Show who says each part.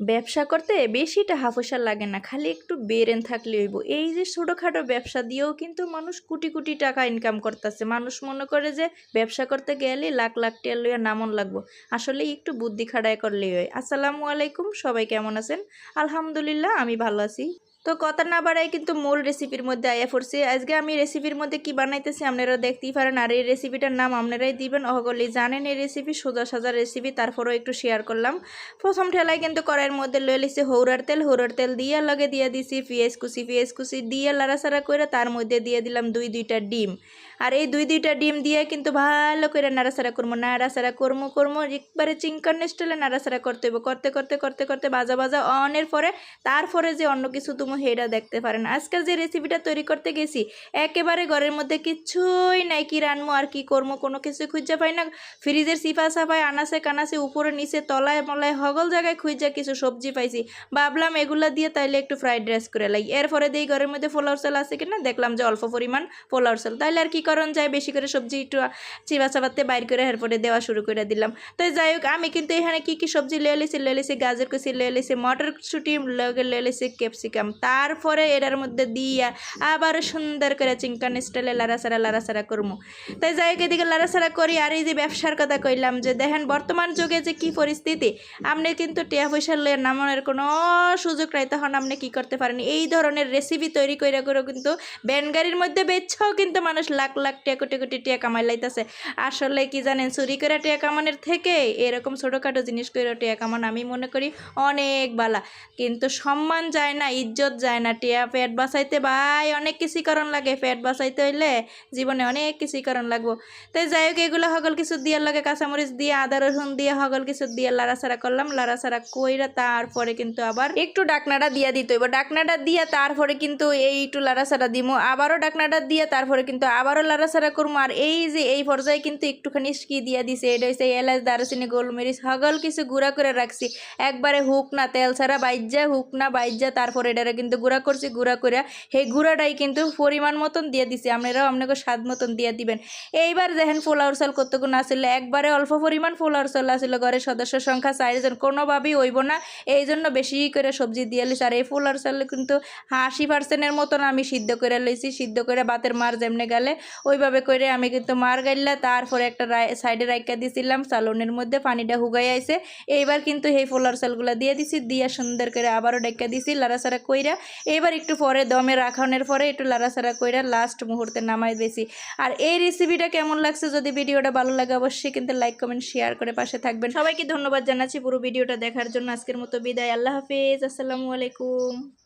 Speaker 1: ব্যবসা করতে বেশিটা হাফসার লাগে না, খালি একটু বেরেন থাকলে হইব। এই যে ছোটোখাটো ব্যবসা দিয়েও কিন্তু মানুষ কোটি কোটি টাকা ইনকাম করতেছে। মানুষ মনে করে যে ব্যবসা করতে গেলে লাখ লাখ টিয়া লইয়া নামন লাগবো। আসলে একটু বুদ্ধি খাড়ায় করলেই হয়। আসসালামু আলাইকুম, সবাই কেমন আছেন? আলহামদুলিল্লাহ, আমি ভালো আছি। তো কথা না বাড়াই কিন্তু মূল রেসিপির মধ্যে আয়া পড়ছি। আজকে আমি রেসিপির মধ্যে কি বানাইতেছি আপনারা দেখতেই পারেন। আর এই রেসিপিটার নাম আপনারাই দিবেন। অহগলি জানেন এই রেসিপি সোজা সাজা রেসিপি তারপরেও একটু শেয়ার করলাম। প্রথম ঠেলায় কিন্তু কড়াইয়ের মধ্যে লয়ে লিছি হৌরার তেল। হৌরার তেল দিয়ে লগে দিয়ে দিছি পেঁয়াজ কুচি। পেঁয়াজ কুচি দিয়ে লাড়াচাড়া করে তার মধ্যে দিয়ে দিলাম দুই দুইটা ডিম। আর এই দুই দুইটা ডিম দিয়ে কিন্তু ভালো করে নাড়াচাড়া করব। নাড়াচাড়া করব করব, একবারে চিংকন স্টাইলে নাড়াচাড়া করতে হবে করতে করতে করতে করতে বাজা বাজা অনের পরে তারপরে যে অন্য কিছু তুমি হেটা দেখতে পারেন। আজকাল যে রেসিপিটা তৈরি করতে গেছি, একেবারে ঘরের মধ্যে কিছুই নাই। কি রানবো আর কি করব? কোনো কিছু খুঁজে পাই না। ফ্রিজের সিফা সাফায় আনাসে কানাসে উপরে নিচে তলায় মলায় হগল জায়গায় খুঁজে কিছু সবজি পাইছি। ভাবলাম এগুলা দিয়ে তাইলে একটু ফ্রাইড রাইস করে লাই। এরপরে দিই ঘরের মধ্যে পোলাওর চাল আছে কিনা? দেখলাম যে অল্প পরিমাণ পোলাওর চাল। তাইলে আর কি করণ যায়? বেশি করে সবজি একটু চিবা চাবাতে বাইর করে এরপরে দেওয়া শুরু করে দিলাম। তো যাই হোক, আমি কিন্তু এখানে কি কি সবজি লয়ে লিছি? গাজর কুচি, লয়ে লিছি মটরশুটি, লগে লয়ে ক্যাপসিকাম। তারপরে এটার মধ্যে দিয়া আবার সুন্দর করে চিংকান স্টাইলে লাড়াচাড়া লাড়াচাড়া করব তাই যাই এদিকে লাড়াচাড়া করি আর এই যে ব্যবসার কথা কইলাম যে দেখেন বর্তমান যুগে যে কি পরিস্থিতি, আপনি কিন্তু টিয়া পয়সা লয়ে নামানোর কোনো সুযোগ নাই, তখন আপনি কি করতে পারেন? এই ধরনের রেসিপি তৈরি করে করে কিন্তু ব্যান গাড়ির মধ্যে বেচছেও কিন্তু মানুষ লাখ লাখ টিয়া কোটি কোটি টিয়া কামাই লাইতেছে। আসলে কি জানেন, চুরি করে টিয়া কামানোর থেকে এরকম ছোটোখাটো জিনিস করে টিয়া কামান আমি মনে করি অনেক বালা। কিন্তু সম্মান যায় না, ইজ্জত যায় না, টিয়া। পেট বাঁচাইতে ভাই, অনেক কিছুই কারণ লাগে। পেট বাঁচাইতে হইলে জীবনে অনেক কিছুই কারণ লাগবো। তাই যাই হোক, এগুলো হগল কিছু দিয়ে লাগে কাঁচামরিচ দিয়ে, আদা, রসুন দিয়ে হগল কিছু দিয়ে লাড়াছাড়া করলাম। লাড়াছাড়া কইরা তারপরে কিন্তু আবার একটু ডাকনাটা দিয়ে দিতে হইব। ডাকনাটা দিয়ে তারপরে কিন্তু এই একটু লাড়াছাড়া দিমু। আবারও ডাকনাটা দিয়ে তারপরে কিন্তু আবারও লাড়াছাড়া করব আর এই যে এই পর্যায়ে কিন্তু একটুখানি কি দিয়ে দিছে। এটা হচ্ছে এলাচ, দারুচিনি, গোলমরিচ, হগল কিছু গুঁড়া করে রাখছি। একবারে হুক না, তেল ছাড়া বাইজা হুক না বাইজা তারপরে এটারে কিন্তু গুঁড়া করছি, গুঁড়া করে সেই গুঁড়াটাই কিন্তু পরিমাণ মতন দিয়ে দিছি। আপনারাও আপনাকে স্বাদ মতন দিয়ে দিবেন। এইবার দেখেন পোলাওর চাল কতগুণ আসছিল একবারে অল্প পরিমাণ পোলাওর চাল আসছিল ঘরের সদস্য সংখ্যা চারজন। কোনোভাবেই হইব না। এই জন্য বেশি করে সবজি দিয়ে লিস আর এই পোলাওর চাল কিন্তু আশি পার্সেন্টের মতন আমি সিদ্ধ করে লইছি। সিদ্ধ করে বাতের মার যেমনে গেলে, ওইভাবে করে আমি কিন্তু মার গাইলা, তারপরে একটা সাইডে রাইকা দিছিলাম। সালনের মধ্যে পানিটা হুগাই আইছে। এইবার কিন্তু এই পোলার চালগুলো দিয়ে দিছি। দিয়ে সুন্দর করে আবারও ডাইকা দিছি। লাড়াচাড়া কইরা এবার একটু পরে দমে রাখানোর পরে একটু লাড়াচাড়া কইরা লাস্ট মুহূর্তে নামাই দিয়েছি আর এই রেসিপিটা কেমন লাগছে যদি ভিডিওটা ভালো লাগে অবশ্যই কিন্তু লাইক কমেন্ট শেয়ার করে পাশে থাকবেন। সবাইকে ধন্যবাদ জানাচ্ছি পুরো ভিডিওটা দেখার জন্য। আজকের মতো বিদায়। আল্লাহ হাফিজ। আসসালামু আলাইকুম।